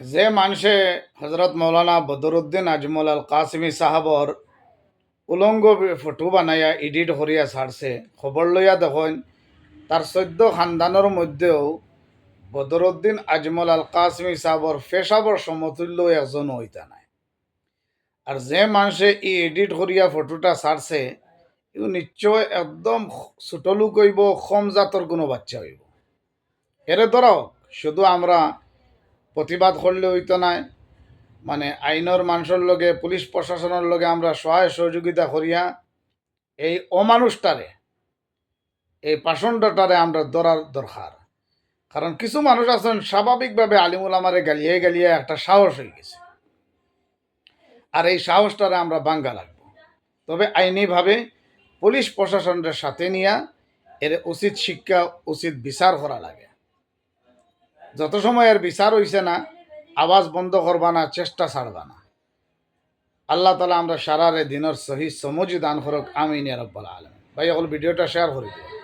যে মানুষে হজরত মৌলানা বদরুদ্দিন আজমল আল কাসমি সাহাবর উলঙ্গ ফটো বানাইয়া এডিট করিয়া ছাড়ছে, খবর লইয়া দেখুন, তার চৈদ্য খানদানের মধ্যেও বদরুদ্দিন আজমল আল কাসমি সাহাবর পেশাবর সমতুল্য একজন হইতা নাই। আর যে মানুষে ই এডিট করিয়া ফটোটা ছাড়ছে ইউ নিশ্চয় একদম ছোট লোক হইব কম জাতর কোনো বাচ্চা হইব। এরে ধরাও শুধু আমরা প্রতিবাদ করলে হইতো নাই মানে আইনের মানুষের লগে, পুলিশ প্রশাসনের লগে আমরা সহায় সহযোগিতা করিয়া এই অমানুষটারে, এই পাষণ্ডটারে আমরা ধরার দরকার। কারণ কিছু মানুষ আছেন, স্বাভাবিকভাবে আলিমুল আমারে গালিয়ে গালিয়ে একটা সাহস হয়ে গেছে। আর এই সাহসটারে আমরা বাঙ্গা লাগবো। তবে আইনিভাবে পুলিশ প্রশাসনের সাথে নিয়া এর উচিত শিক্ষা, উচিত বিচার করা লাগে। যত সময় এর বিচার হইছে না, আওয়াজ বন্ধ করবা না, চেষ্টা ছাড়বা না। আল্লাহ তালা আমরা সারারে দিনের সহি সমজি দান করক, আমিন রব্বাল আলম ভাই এখন ভিডিওটা শেয়ার করে দিও।